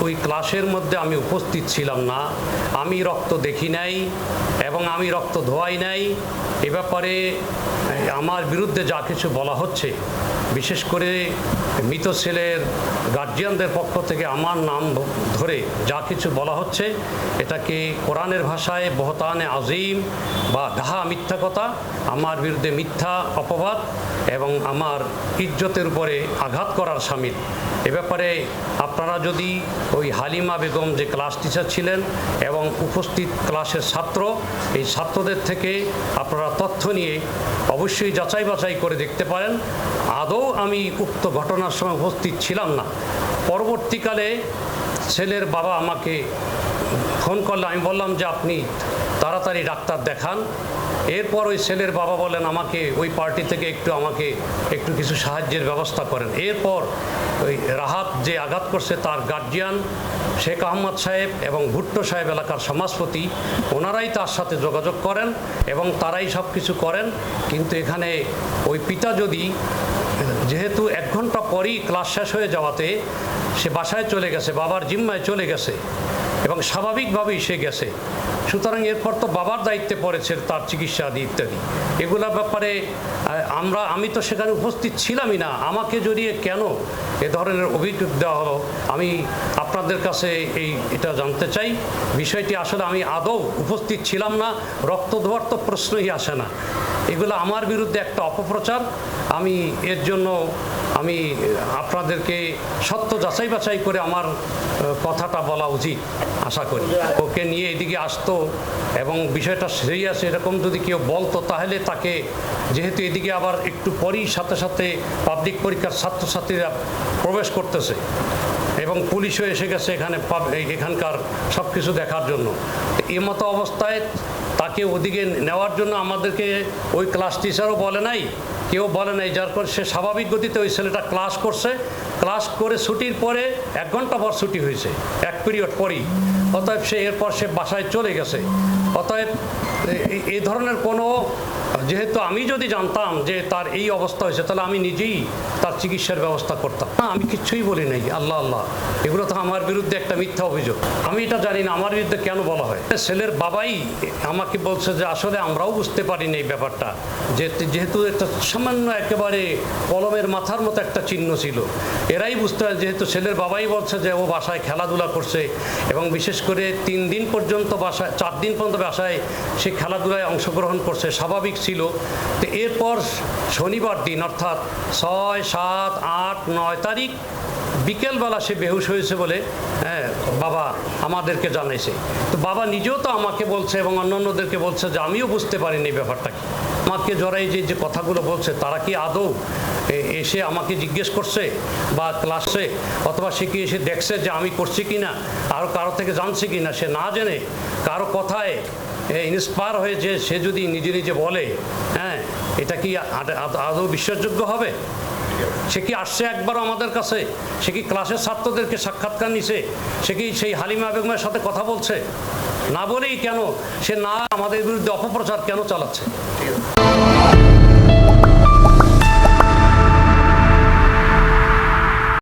ওই ক্লাসের মধ্যে আমি উপস্থিত ছিলাম না। আমি রক্ত দেখি নাই এবং আমি রক্ত ধোয়াই নাই। এ ব্যাপারে আমার বিরুদ্ধে যা কিছু বলা হচ্ছে বিশেষ করে মৃত ছেলের গার্জিয়ানদের পক্ষ থেকে আমার নাম ধরে যা কিছু বলা হচ্ছে, এটাকে কোরআনের ভাষায় বহতানে আজিম বা ডাহা মিথ্যা কথা, আমার বিরুদ্ধে মিথ্যা অপবাদ এবং আমার ইজ্জতের উপরে আঘাত করার সামিল এ ব্যাপারে আপনারা যদি ওই হালিমা বেগম যে ক্লাস টিচার ছিলেন এবং উপস্থিত ক্লাসের ছাত্র, এই ছাত্রদের থেকে আপনারা তথ্য নিয়ে অবশ্যই যাচাই বাছাই করে দেখতে পারেন। আদৌ আমি উক্ত ঘটনার সময় উপস্থিত ছিলাম না। পরবর্তীকালে ছেলের বাবা আমাকে ফোন করলে, আমি বললাম যে আপনি তাড়াতাড়ি ডাক্তার দেখান। এরপর ওই ছেলের বাবা বলেন আমাকে ওই পার্টি থেকে একটু আমাকে একটু কিছু সাহায্যের ব্যবস্থা করেন। এরপর ওই রাহাত যে আঘাত করছে তার গার্জিয়ান শেখ আহমদ সাহেব এবং ভুট্টো সাহেব এলাকার সমাজপতি, ওনারাই তার সাথে যোগাযোগ করেন এবং তারাই সব কিছু করেন। কিন্তু এখানে ওই পিতা যদি যেহেতু এক ঘণ্টা পরই ক্লাস শেষ হয়ে যাওয়াতে সে বাসায় চলে গেছে, বাবার জিম্মায় চলে গেছে এবং স্বাভাবিকভাবেই সে গেছে। সুতরাং এরপর তো বাবার দায়িত্বে পড়েছে তার চিকিৎসা আদি ইত্যাদি। এগুলোর ব্যাপারে আমরা, আমি তো সেখানে উপস্থিত ছিলামই না। আমাকে জড়িয়ে কেন এ ধরনের অভিযোগ দেওয়া হলো, আমি আপনাদের কাছে এই, এটা জানতে চাই। বিষয়টি আসলে আমি আদৌ উপস্থিত ছিলাম না রক্ত ধোয়ার তো প্রশ্নই আসে না। এগুলো আমার বিরুদ্ধে একটা অপপ্রচার। আমি এর জন্য আমি আপনাদেরকে সত্য যাচাই বাছাই করে আমার কথাটা বলা উচিত, আশা করি। ওকে নিয়ে এদিকে আসতো এবং বিষয়টা সিরিয়াস এরকম যদি কেউ বলতো তাহলে তাকে, যেহেতু এদিকে আবার একটু পরই সাথে সাথে পাবলিক পরীক্ষার ছাত্রছাত্রীরা প্রবেশ করতেছে এবং পুলিশও এসে গেছে এখানে এখানকার সব কিছু দেখার জন্য। এই মতো অবস্থায় তাকে ওদিকে নেওয়ার জন্য আমাদেরকে ওই ক্লাস টিচারও বলে নাই, কেউ বলে নাই, যার পর সে স্বাভাবিক গতিতে ওই ছেলেটা ক্লাস করছে। ক্লাস করে ছুটির পরে এক ঘণ্টা পর ছুটি হয়েছে, এক পিরিয়ড পরেই। অতএব সে এরপর সে বাসায় চলে গেছে। অতএব এ- ধরনের কোনো, যেহেতু আমি যদি জানতাম যে তার এই অবস্থা হয়েছে, তাহলে আমি নিজেই তার চিকিৎসার ব্যবস্থা করতাম। না, আমি কিচ্ছুই বলি নাই, আল্লাহ আল্লাহ। এগুলো তো আমার বিরুদ্ধে একটা মিথ্যা অভিযোগ। আমি এটা জানি না, আমার বিরুদ্ধে কেন বলা হয়? ছেলের বাবাই আমাকে বলছে যে, আসলে আমরাও বুঝতে পারিনি এই ব্যাপারটা। যে, যেহেতু একটা সামান্য একেবারে কলমের মাথার মতো একটা চিহ্ন ছিল। এরাই বুঝতে পারে, যেহেতু ছেলের বাবাই বলছে যে, ও বাসায় খেলাধুলা করছে এবং বিশেষ করে তিন দিন পর্যন্ত বাসায়, চার দিন পর্যন্ত বাসায় সে খেলাধুলায় অংশগ্রহণ করছে, স্বাভাবিক ছিল। তো এরপর শনিবার দিন, অর্থাৎ ছয়, সাত, আট, নয় তারিখ বিকেলবেলা সে বেহুশ হয়েছে বলে হ্যাঁ বাবা আমাদেরকে জানাইছে। তো বাবা নিজেও তো আমাকে বলছে এবং অন্যান্যদেরকে বলছে যে আমিও বুঝতে পারিনি এই ব্যাপারটা কি। আমাকে জড়াই যে যে কথাগুলো বলছে, তারা কি আদৌ এসে আমাকে জিজ্ঞেস করছে বা ক্লাসে? অথবা সে কি এসে দেখছে যে আমি করছি কি না আরও কারও থেকে জানছে কি না সে না জেনে কারও কথায় ইন্সপায়ার হয়ে যে, সে যদি নিজে নিজে বলে হ্যাঁ এটা কি আদ- বিশ্বাসযোগ্য হবে? সে কি আসছে একবারও আমাদের কাছে? সে কি ক্লাসের ছাত্রদেরকে সাক্ষাৎকার নিছে? সে কি সেই হালিমা বেগমের সাথে কথা বলছে? না বলেই কেন? সে না আমাদের বিরুদ্ধে অপপ্রচার কেন চালাচ্ছে?